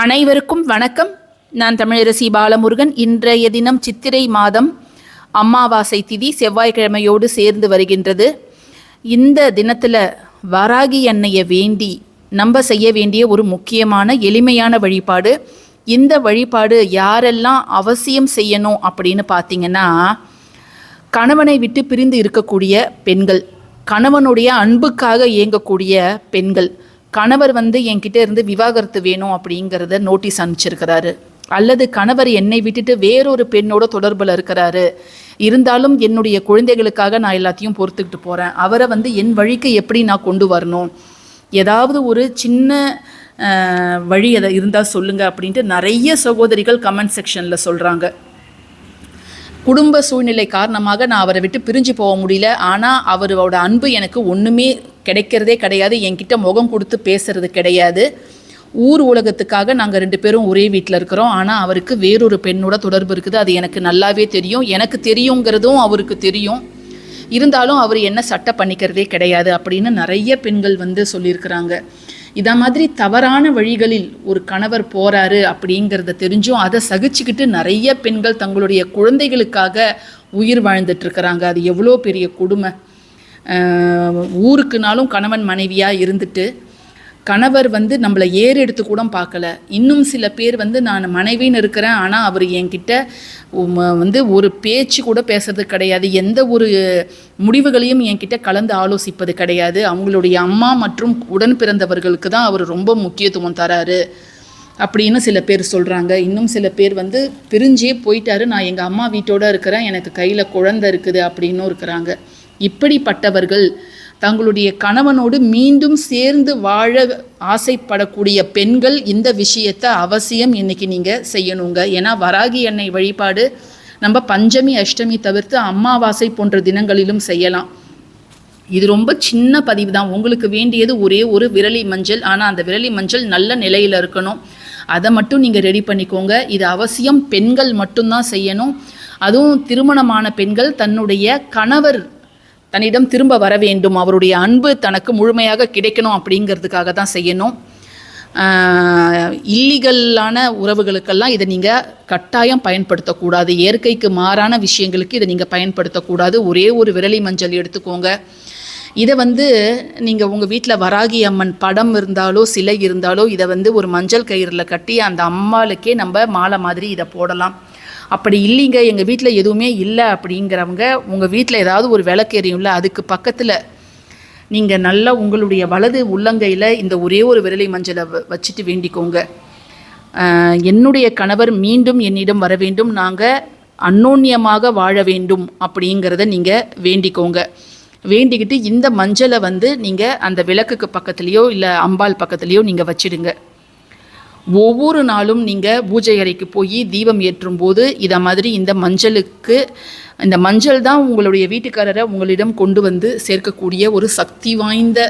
அனைவருக்கும் வணக்கம். நான் தமிழரசி பாலமுருகன். இன்றைய தினம் சித்திரை மாதம் அமாவாசை திதி செவ்வாய்க்கிழமையோடு சேர்ந்து வருகின்றது. இந்த தினத்தில் வராகி எண்ணெயை வேண்டி நம்ம செய்ய வேண்டிய ஒரு முக்கியமான எளிமையான வழிபாடு. இந்த வழிபாடு யாரெல்லாம் அவசியம் செய்யணும் அப்படின்னு பார்த்தீங்கன்னா கணவனை விட்டு பிரிந்து இருக்கக்கூடிய பெண்கள் கணவனுடைய அன்புக்காக இயங்கக்கூடிய பெண்கள் கணவர் வந்து என்கிட்ட இருந்து விவாகரத்து வேணும் அப்படிங்கிறத நோட்டீஸ் அனுப்பிச்சிருக்கிறாரு. அல்லது கணவர் என்னை விட்டுட்டு வேறொரு பெண்ணோட தொடர்பில் இருக்கிறாரு. இருந்தாலும் என்னுடைய குழந்தைகளுக்காக நான் எல்லாத்தையும் பொறுத்துக்கிட்டு போகிறேன் அவரை வந்து என் வழிக்கு எப்படி நான் கொண்டு வரணும்? ஏதாவது ஒரு சின்ன வழி அதை இருந்தால் சொல்லுங்கள் அப்படின்ட்டு நிறைய சகோதரிகள் கமெண்ட் செக்ஷனில் சொல்கிறாங்க குடும்ப சூழ்நிலை காரணமாக நான் அவரை விட்டு பிரிஞ்சு போக முடியல. ஆனால் அவரோட அன்பு எனக்கு ஒன்றுமே கிடைக்கிறதே கிடையாது. என்கிட்ட முகம் கொடுத்து பேசுறது கிடையாது. ஊர் உலகத்துக்காக நாங்கள் ரெண்டு பேரும் ஒரே வீட்டில் இருக்கிறோம். ஆனால் அவருக்கு வேறொரு பெண்ணோட தொடர்பு இருக்குது. அது எனக்கு நல்லாவே தெரியும். எனக்கு தெரியுங்கிறதும் அவருக்கு தெரியும். இருந்தாலும் அவர் என்ன சட்டை பண்ணிக்கிறதே கிடையாது அப்படின்னு நிறைய பெண்கள் வந்து சொல்லியிருக்கிறாங்க. இதை மாதிரி தவறான வழிகளில் ஒரு கணவர் போகிறாரு அப்படிங்கிறத தெரிஞ்சும் அதை சகிச்சுக்கிட்டு நிறைய பெண்கள் தங்களுடைய குழந்தைகளுக்காக உயிர் வாழ்ந்துட்டு இருக்கிறாங்க. அது எவ்வளோ பெரிய கொடுமை. ஊருக்குனாலும் கணவன் மனைவியாக இருந்துட்டு கணவர் வந்து நம்மளை ஏறெடுத்து கூட பார்க்கல. இன்னும் சில பேர் வந்து நான் மனைவின்னு இருக்கிறேன் ஆனால் அவர் என்கிட்ட வந்து ஒரு பேச்சு கூட பேசுறது கிடையாது. எந்த ஒரு முடிவுகளையும் என்கிட்ட கலந்து ஆலோசிப்பது கிடையாது. அவங்களுடைய அம்மா மற்றும் உடன் பிறந்தவர்களுக்கு தான் அவர் ரொம்ப முக்கியத்துவம் தராரு அப்படின்னு சில பேர் சொல்கிறாங்க இன்னும் சில பேர் வந்து பிரிஞ்சே போயிட்டாரு. நான் எங்கள் அம்மா வீட்டோட இருக்கிறேன் எனக்கு கையில் குழந்தை இருக்குது அப்படின்னும் இருக்கிறாங்க. இப்படிப்பட்டவர்கள் தங்களுடைய கணவனோடு மீண்டும் சேர்ந்து வாழ ஆசைப்படக்கூடிய பெண்கள் இந்த விஷயத்தை அவசியம் இன்னைக்கு நீங்கள் செய்யணுங்க. ஏன்னா வராகி எண்ணெய் வழிபாடு நம்ம பஞ்சமி அஷ்டமி தவிர்த்து அமாவாசை போன்ற தினங்களிலும் செய்யலாம். இது ரொம்ப சின்ன பதிவு தான். உங்களுக்கு வேண்டியது ஒரே ஒரு விரலி மஞ்சள். ஆனால் அந்த விரலி மஞ்சள் நல்ல நிலையில் இருக்கணும். அதை மட்டும் நீங்கள் ரெடி பண்ணிக்கோங்க. இது அவசியம். பெண்கள் மட்டும்தான் செய்யணும். அதுவும் திருமணமான பெண்கள் தன்னுடைய கணவர் தன்னிடம் திரும்ப வர வேண்டும். அவருடைய அன்பு தனக்கு முழுமையாக கிடைக்கணும் அப்படிங்கிறதுக்காக தான் செய்யணும். இல்லீகல்லான உறவுகளுக்கெல்லாம் இதை நீங்கள் கட்டாயம் பயன்படுத்தக்கூடாது. இயற்கைக்கு மாறான விஷயங்களுக்கு இதை நீங்கள் பயன்படுத்தக்கூடாது. ஒரே ஒரு விரலி மஞ்சள் எடுத்துக்கோங்க. இதை வந்து நீங்கள் உங்கள் வீட்டில் வராகி அம்மன் படம் இருந்தாலோ சிலை இருந்தாலோ இதை வந்து ஒரு மஞ்சள் கயிறில் கட்டி அந்த அம்மாளுக்கே நம்ம மாலை மாதிரி இதை போடலாம். அப்படி இல்லைங்க எங்கள் வீட்டில் எதுவுமே இல்லை அப்படிங்கிறவங்க உங்கள் வீட்டில் ஏதாவது ஒரு விளக்கு எரியும்ல அதுக்கு பக்கத்தில் நீங்கள் நல்லா உங்களுடைய வலது உள்ளங்கையில் இந்த ஒரே ஒரு விரலை மஞ்சளை வ- வச்சுட்டு வேண்டிக்கோங்க. என்னுடைய கணவர் மீண்டும் என்னிடம் வர வேண்டும் நாங்கள் அன்னோன்யமாக வாழ வேண்டும் அப்படிங்கிறத நீங்கள் வேண்டிக்கோங்க. வேண்டிக்கிட்டு இந்த மஞ்சளை வந்து நீங்கள் அந்த விளக்குக்கு பக்கத்துலேயோ இல்லை அம்பாள் பக்கத்துலேயோ நீங்கள் வச்சிடுங்க. ஒவ்வொரு நாளும் நீங்கள் பூஜை அறைக்கு போய் தீபம் ஏற்றும் போது இதை மாதிரி இந்த மஞ்சளுக்கு இந்த மஞ்சள் தான் உங்களுடைய வீட்டுக்காரரை உங்களிடம் கொண்டு வந்து சேர்க்கக்கூடிய ஒரு சக்தி வாய்ந்த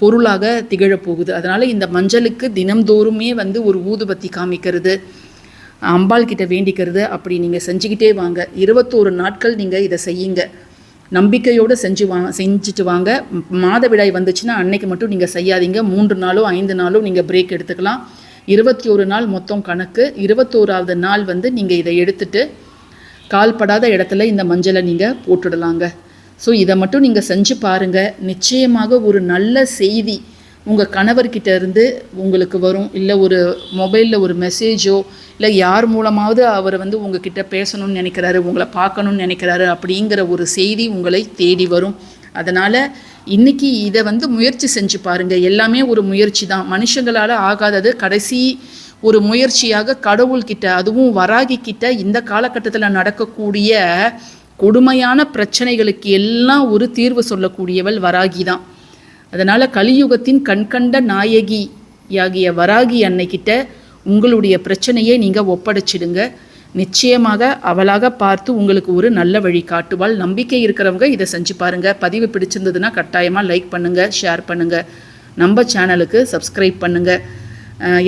பொருளாக திகழப்போகுது. அதனால் இந்த மஞ்சளுக்கு தினம்தோறுமே வந்து ஒரு ஊதுபத்தி காமிக்கிறது அம்பாள் கிட்ட வேண்டிக்கிறது அப்படி நீங்கள் செஞ்சுக்கிட்டே வாங்க. இருபத்தோரு நாட்கள் நீங்கள் இதை செய்யுங்க. நம்பிக்கையோடு செஞ்சு வா செஞ்சுட்டு வாங்க. மாதவிடாய் வந்துச்சுன்னா அன்னைக்கு மட்டும் நீங்கள் செய்யாதீங்க. மூன்று நாளோ ஐந்து நாளோ நீங்கள் பிரேக் எடுத்துக்கலாம். இருபத்தி ஒரு நாள் மொத்தம் கணக்கு இருபத்தோராவது நாள் வந்து நீங்கள் இதை எடுத்துட்டு கால்படாத இடத்துல இந்த மஞ்சளை நீங்கள் போட்டுடலாங்க. ஸோ இதை மட்டும் நீங்கள் செஞ்சு பாருங்கள் நிச்சயமாக ஒரு நல்ல செய்தி உங்கள் கணவர்கிட்ட இருந்து உங்களுக்கு வரும். இல்லை ஒரு மொபைலில் ஒரு மெசேஜோ இல்லை யார் மூலமாவது அவர் வந்து உங்ககிட்ட பேசணும்னு நினைக்கிறாரு உங்களை பார்க்கணும்னு நினைக்கிறாரு அப்படிங்கிற ஒரு செய்தி உங்களை தேடி வரும். அதனால் இன்னைக்கு இதை வந்து முயற்சி செஞ்சு பாருங்கள் எல்லாமே ஒரு முயற்சி தான். மனுஷங்களால் ஆகாதது கடைசி ஒரு முயற்சியாக கடவுள்கிட்ட அதுவும் வராகி கிட்ட இந்த காலகட்டத்தில் நடக்கக்கூடிய கொடுமையான பிரச்சனைகளுக்கு எல்லாம் ஒரு தீர்வு சொல்லக்கூடியவள் வராகி தான். அதனால் கலியுகத்தின் கண்கண்ட நாயகி ஆகிய வராகி அன்னைக்கிட்ட உங்களுடைய பிரச்சனையை நீங்கள் ஒப்படைச்சிடுங்க. நிச்சயமாக அவளாக பார்த்து உங்களுக்கு ஒரு நல்ல வழி காட்டுவாள். நம்பிக்கை இருக்கிறவங்க இதை செஞ்சு பாருங்கள் பதிவு பிடிச்சிருந்ததுன்னா கட்டாயமாக லைக் பண்ணுங்கள் ஷேர் பண்ணுங்கள் நம்ம சேனலுக்கு சப்ஸ்கிரைப் பண்ணுங்கள்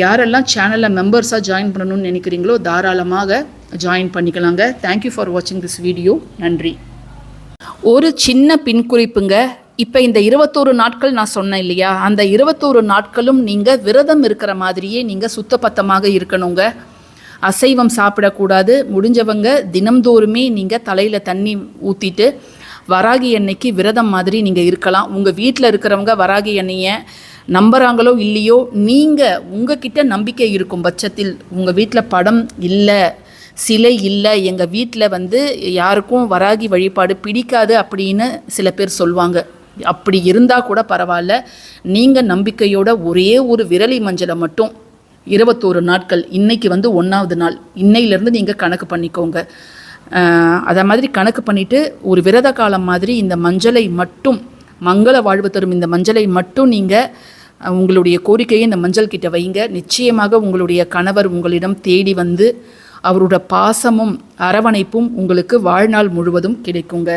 யாரெல்லாம் சேனலில் மெம்பர்ஸாக ஜாயின் பண்ணணும்னு நினைக்கிறீங்களோ தாராளமாக ஜாயின் பண்ணிக்கலாங்க. தேங்க்யூ ஃபார் வாட்சிங் திஸ் வீடியோ நன்றி. ஒரு சின்ன பின்குறிப்புங்க இப்போ இந்த இருபத்தோரு நாட்கள் நான் சொன்னேன் இல்லையா? அந்த இருபத்தோரு நாட்களும் நீங்கள் விரதம் இருக்கிற மாதிரியே நீங்கள் சுத்தபத்தமாக இருக்கணுங்க. அசைவம் சாப்பிடக்கூடாது. முடிஞ்சவங்க தினம்தோறுமே நீங்கள் தலையில் தண்ணி ஊற்றிட்டு வராகி எண்ணெய்க்கு விரதம் மாதிரி நீங்கள் இருக்கலாம். உங்கள் வீட்டில் இருக்கிறவங்க வராகி எண்ணெயை நம்புகிறாங்களோ இல்லையோ நீங்கள் உங்ககிட்ட நம்பிக்கை இருக்கும் பட்சத்தில் உங்கள் வீட்டில் படம் இல்லை சிலை இல்லை எங்கள் வீட்டில் வந்து யாருக்கும் வராகி வழிபாடு பிடிக்காது அப்படின்னு சில பேர் சொல்லுவாங்க அப்படி இருந்தால் கூட பரவாயில்ல. நீங்கள் நம்பிக்கையோட ஒரே ஒரு விரலி மஞ்சளை மட்டும் இருபத்தோரு நாட்கள் இன்னைக்கு வந்து ஒன்றாவது நாள். இன்னையிலேருந்து நீங்கள் கணக்கு பண்ணிக்கோங்க. அதை மாதிரி கணக்கு பண்ணிவிட்டு ஒரு விரத காலம் மாதிரி இந்த மஞ்சளை மட்டும் மங்கள வாழ்வு தரும் இந்த மஞ்சளை மட்டும் நீங்கள் உங்களுடைய கோரிக்கையை இந்த மஞ்சள் கிட்ட வைங்க. நிச்சயமாக உங்களுடைய கணவர் உங்களிடம் தேடி வந்து அவரோட பாசமும் அரவணைப்பும் உங்களுக்கு வாழ்நாள் முழுவதும் கிடைக்குங்க.